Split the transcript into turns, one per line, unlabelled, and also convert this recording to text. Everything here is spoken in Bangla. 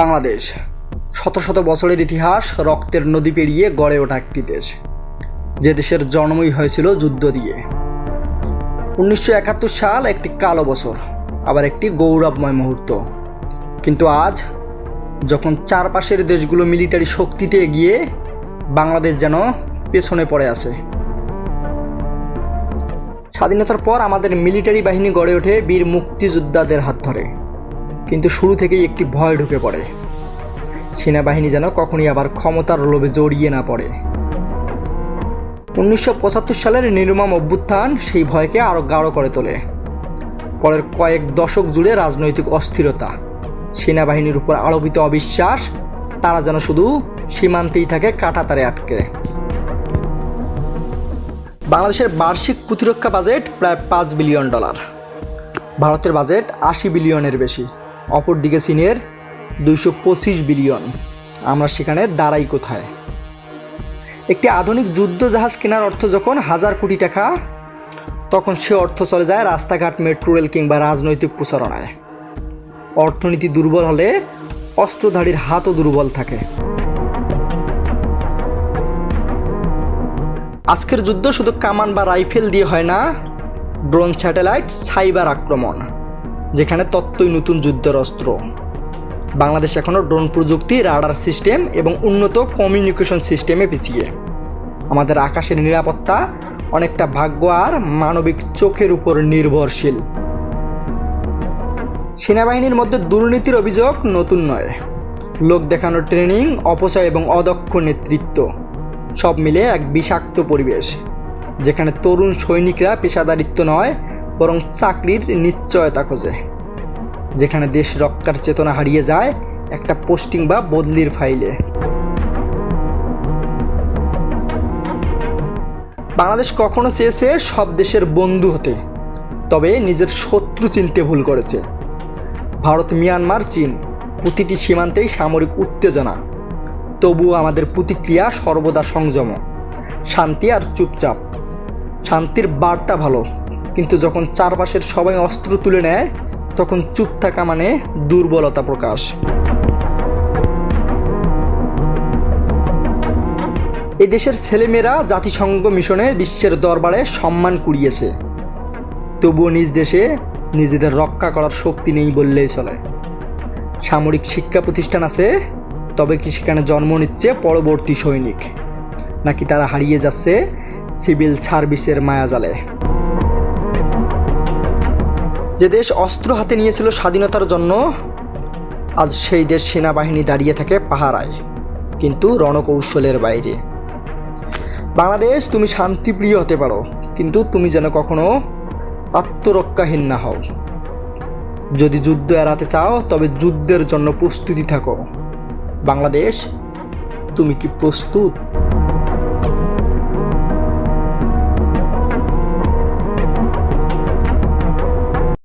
বাংলাদেশ। শত শত বছরের ইতিহাস রক্তের নদী পেরিয়ে গড়ে ওঠা একটি দেশ। যে দেশের জন্মই হয়েছিল যুদ্ধ দিয়ে। উনিশশো একাত্তর সাল একটি কালো বছর, আবার একটি গৌরবময় মুহূর্ত। কিন্তু আজ, যখন চারপাশের দেশগুলো মিলিটারি শক্তিতে এগিয়ে, বাংলাদেশ যেন পেছনে পড়ে আছে। স্বাধীনতার পর আমাদের মিলিটারি বাহিনী গড়ে ওঠে বীর মুক্তিযোদ্ধাদের হাত ধরে। কিন্তু শুরু থেকেই একটি ভয় ঢুকে পড়ে। সেনাবাহিনী যেন কখনই আবার ক্ষমতার লোভে জড়িয়ে না পড়ে। উনিশশো পঁচাত্তর সালের নির্মম অভ্যুত্থান সেই ভয়কে আরও গাঢ় করে তোলে। পরের কয়েক দশক জুড়ে রাজনৈতিক অস্থিরতা, সেনাবাহিনীর উপর আরোপিত অবিশ্বাস, তারা যেন শুধু সীমান্তেই থাকে কাটাতারে আটকে। বাংলাদেশের বার্ষিক প্রতিরক্ষা বাজেট প্রায় পাঁচ বিলিয়ন ডলার। ভারতের বাজেট আশি বিলিয়নের বেশি। অপরদিকে চীনের দুইশো পঁচিশ বিলিয়ন। আমরা সেখানে দাঁড়াই কোথায়? একটি আধুনিক যুদ্ধ জাহাজ কেনার অর্থ যখন হাজার কোটি টাকা, তখন সে অর্থ চলে যায় রাস্তাঘাট, মেট্রো, রেল কিংবা রাজনৈতিক প্রচারণায়। অর্থনীতি দুর্বল হলে অস্ত্রধারীর হাতও দুর্বল থাকে। আজকের যুদ্ধ শুধু কামান বা রাইফেল দিয়ে হয় না, ড্রোন, স্যাটেলাইট, সাইবার আক্রমণ। যেখানে তত্ত্বই নতুন যুদ্ধের অস্ত্র। বাংলাদেশ এখনও ড্রোন প্রযুক্তি, রাডার সিস্টেম এবং উন্নত কমিউনিকেশন সিস্টেমে পিছিয়ে। আমাদের আকাশের নিরাপত্তা অনেকটা ভাগ্য আর মানবিক চোখের উপর নির্ভরশীল। সেনাবাহিনীর মধ্যে দুর্নীতির অভিযোগ নতুন নয়। লোক দেখানোর ট্রেনিং, অপচয় এবং অদক্ষ নেতৃত্ব, সব মিলে এক বিষাক্ত পরিবেশ, যেখানে তরুণ সৈনিকরা পেশাদারিত্ব নয় বরং চাকরির নিশ্চয়তা খোঁজে। যেখানে দেশ রক্ষার চেতনা হারিয়ে যায়, একটা পোস্টিং বা বদলির ফাইলে। বাংলাদেশ কখনো চেয়েছে সব দেশের বন্ধু হতে, তবে নিজের শত্রু চিনতে ভুল করেছে। ভারত, মিয়ানমার, চীন প্রতিটি সীমান্তেই সামরিক উত্তেজনা। তবুও আমাদের প্রতিক্রিয়া সর্বদা সংযম, শান্তি আর চুপচাপ। শান্তির বার্তা ভালো। কিন্তু যখন চারপাশের সবাই অস্ত্র তুলে নেয়, তখন চুপ থাকা মানে দুর্বলতা প্রকাশ। এই দেশের ছেলেমেয়েরা জাতিসংঘ মিশনে বিশ্বের দরবারে সম্মান কুড়িয়েছে। তবুও নিজ দেশে নিজেদের রক্ষা করার শক্তি নেই বললেই চলে। সামরিক শিক্ষা প্রতিষ্ঠান আছে, তবে কি সেখানে জন্ম নিচ্ছে পরবর্তী সৈনিক? নাকি তারা হারিয়ে যাচ্ছে সিভিল সার্ভিসের মায়াজালে? যে দেশ অস্ত্র হাতে নিয়েছিল স্বাধীনতার জন্য, আজ সেই দেশ সেনাবাহিনী দাঁড়িয়ে থাকে পাহারায়, কিন্তু রণকৌশলের বাইরে। বাংলাদেশ, তুমি শান্তিপ্রিয় হতে পারো, কিন্তু তুমি যেন কখনো আত্মরক্ষাহীন না হও। যদি যুদ্ধ এড়াতে চাও, তবে যুদ্ধের জন্য প্রস্তুতি থাকো। বাংলাদেশ, তুমি কি প্রস্তুত?